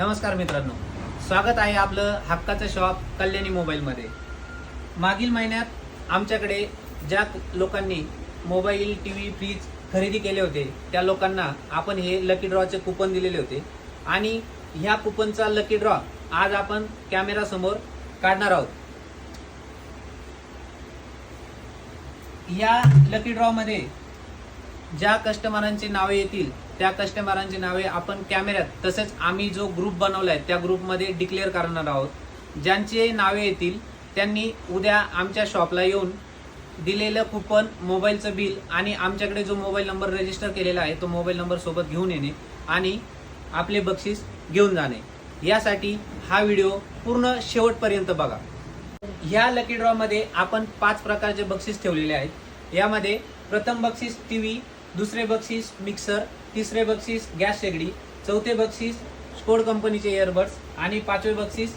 नमस्कार मित्रांनो. स्वागत आहे आपलं हक्काचं शॉप कल्याणी मोबाईलमध्ये. मागील महिन्यात आमच्याकडे ज्या लोकांनी मोबाईल टी व्ही फ्रीज खरेदी केले होते त्या लोकांना आपण हे लकी ड्रॉचे कुपन दिलेले होते. आणि ह्या कुपनचा लकी ड्रॉ आज आपण कॅमेरा समोर काढणार आहोत. या लकी ड्रॉमध्ये ज्या कस्टमरांची नावे येतील त्या कस्टमरांची नावे आपण कॅमेऱ्यात तसेच आम्ही जो ग्रुप बनवला आहे त्या ग्रुपमध्ये डिक्लेअर करणार आहोत. ज्यांची नावे येतील त्यांनी उद्या आमच्या शॉपला येऊन दिलेलं कुपन मोबाईलचं बिल आणि आमच्याकडे जो मोबाईल नंबर रजिस्टर केलेला आहे तो मोबाईल नंबर सोबत घेऊन येणे आणि आपले बक्षीस घेऊन जाणे. यासाठी हा व्हिडिओ पूर्ण शेवटपर्यंत बघा. ह्या लकी ड्रॉमध्ये आपण पाच प्रकारचे बक्षीस ठेवलेले आहेत. यामध्ये प्रथम बक्षीस टी व्ही दुसरे बक्षीस मिक्सर तिसरे बक्षीस गॅस शेगडी चौथे बक्षीस स्कोड कंपनीचे इयरबड्स आणि पाचवे बक्षीस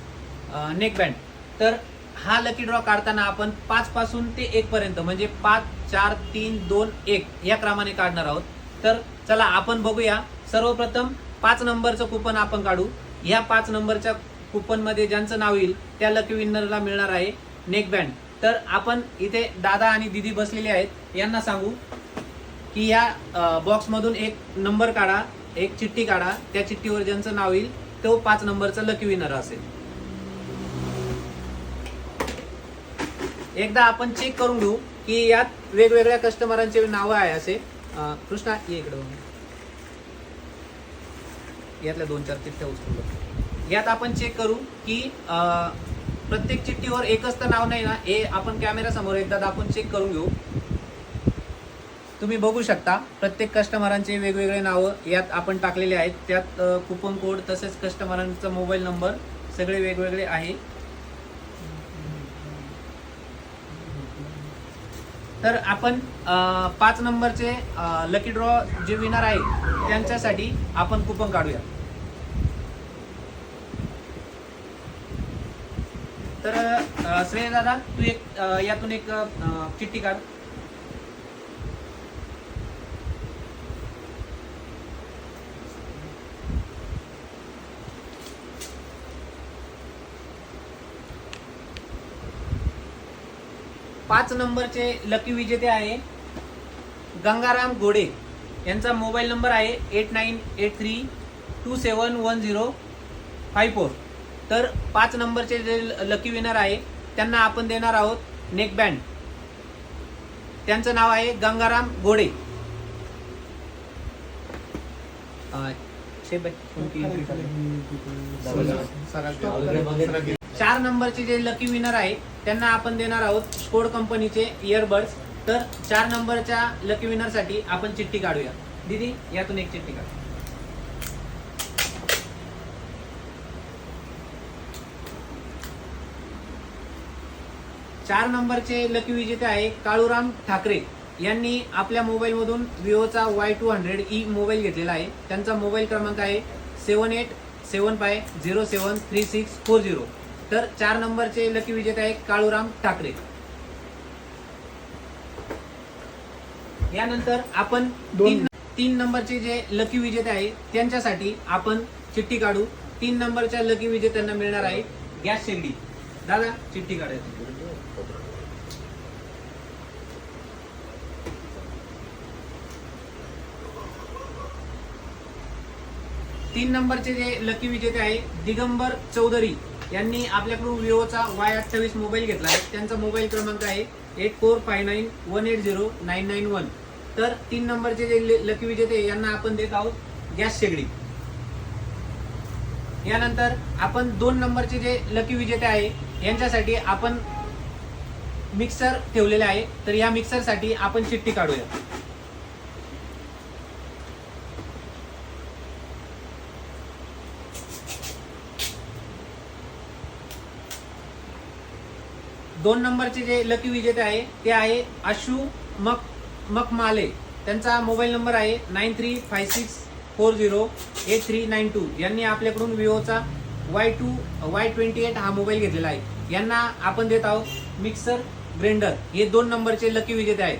नेकबँड तर हा लकी ड्रॉ काढताना आपण पाचपासून ते एकपर्यंत म्हणजे पाच चार तीन दोन एक या क्रमाने काढणार आहोत. तर चला आपण बघूया. सर्वप्रथम पाच नंबरचं कुपन आपण काढू. या पाच नंबरच्या कुपनमध्ये ज्यांचं नाव येईल त्या लकी विनरला मिळणार आहे नेकबँड तर आपण इथे दादा आणि दिदी बसलेले आहेत यांना सांगू. की या बॉक्स मधून एक नंबर काढा एक चिठ्ठी काढा त्या चिठ्ठीवर ज्यांचं नाव येईल तो पाच नंबरचा लकी विनर असेल. एकदा आपण चेक करून घेऊ की यात वेगवेगळ्या कस्टमरांचे नावं आहे असे. कृष्णा ये इकडे. यातल्या दोन चार चिठ्ठ्या उचलून यात आपण चेक करू की प्रत्येक चिठ्ठीवर एकच तर नाव नाही ना हे आपण कॅमेरा समोर एकदा दाखवून चेक करून घेऊ. तुम्ही बघू शकता प्रत्येक कस्टमरांचे वेगवेगळे नावं यात आपण टाकलेले आहेत. त्यात कुपन कोड तसेच कस्टमरांचा मोबाईल नंबर सगळे वेगवेगळे आहे. तर आपण पाच नंबरचे लकी ड्रॉ जे विनर आहे त्यांच्यासाठी आपण कुपन काढूया. तर श्रेय दादा तू एक यातून एक चिठ्ठी काढ. पाच नंबरचे लकी विजेते आहे गंगाराम घोडे यांचा मोबाईल नंबर आहे eight nine eight three two seven one zero five four. तर पाच नंबरचे जे लकी विनर आहे त्यांना आपण देणार आहोत नेक बँड त्यांचं नाव आहे गंगाराम घोडे अं, चार नंबरचे जे लकी विनर आहे त्यांना आपण देणार आहोत स्कोड कंपनीचे इयरबड्स तर चार नंबरच्या लकी विनरसाठी आपण चिठ्ठी काढूया. दीदी यातून एक चिठ्ठी काढ. चार नंबरचे लकी विजेते आहे काळूराम ठाकरे. यांनी आपल्या मोबाईलमधून विओचा विवोचा Y two hundred E mobile घेतलेला आहे. त्यांचा मोबाईल क्रमांक आहे seven eight seven five zero seven three six four zero तर चार नंबरचे लकी विजेते आहे काळूराम ठाकरे. यानंतर आपण तीन तीन नंबरचे जे लकी विजेते आहे त्यांच्यासाठी आपण चिठ्ठी काढू. तीन नंबरच्या लकी विजेत्यांना मिळणार आहे गॅस शेगडी दादा चिठ्ठी काढायची तीन नंबरचे जे लकी विजेते आहे दिगंबर चौधरी. यांनी आपल्याकडून विवोचा वाय अठ्ठावीस मोबाईल घेतला आहे. त्यांचा मोबाईल क्रमांक आहे eight four five nine one eight zero nine nine one तर तीन नंबरचे जे लकी विजेते यांना आपण देत आहोत गॅस शेगडी. यानंतर आपण दोन नंबरचे जे लकी विजेते आहे यांच्यासाठी आपण मिक्सर ठेवलेले आहे. तर या मिक्सरसाठी आपण चिठ्ठी काढूया. दोन नंबरचे जे लकी विजेते आहे ते आहे आशू मक मकमाले. त्यांचा मोबाईल नंबर आहे nine three five six four zero eight three nine two. यांनी आपल्याकडून विवोचा Y two Y twenty eight हा मोबाईल घेतलेला आहे. यांना आपण देत आहोत मिक्सर ग्राइंडर हे दोन नंबरचे लकी विजेते आहेत.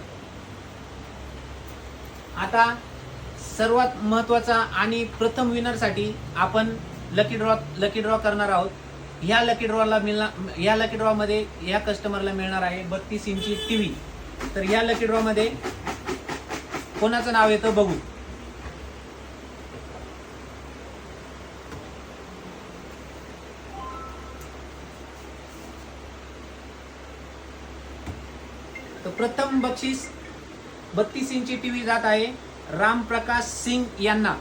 आता सर्वात महत्त्वाचा आणि प्रथम विनरसाठी आपण लकी ड्रॉ लकी ड्रॉ करणार आहोत. ह्या लकी ड्रॉला मिळणार या लकी ड्रॉमध्ये या कस्टमरला मिळणार आहे बत्तीस इंची टीव्ही तर या लकी ड्रॉमध्ये कोणाचं नाव येतं बघू. तर प्रथम बक्षीस बत्तीस इंची टीव्ही जात आहे. रामप्रकाश सिंग यांना.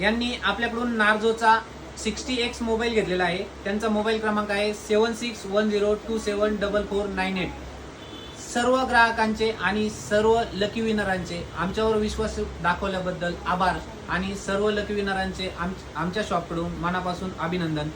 यांनी आपल्याकडून नार्जोचा सिक्स्टी एक्स मोबाईल घेतलेला आहे. त्यांचा मोबाईल क्रमांक आहे seven six one zero two seven double four nine eight. सर्व ग्राहकांचे आणि सर्व लकी विनरांचे आमच्यावर विश्वास दाखवल्याबद्दल आभार आणि सर्व लकी विनरांचे आम आमच्या शॉपकडून मनापासून अभिनंदन.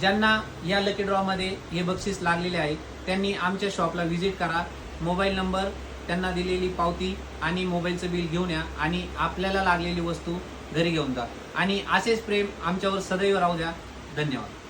ज्यांना या लकी ड्रॉमध्ये हे बक्षीस लागलेले आहे त्यांनी आमच्या शॉपला व्हिजिट करा. मोबाईल नंबर त्यांना दिलेली पावती आणि मोबाईलचं बिल घेऊन या आणि आपल्याला लागलेली वस्तू घरी घेऊन जा. आणि असेच प्रेम आमच्यावर सदैव राहू द्या. धन्यवाद.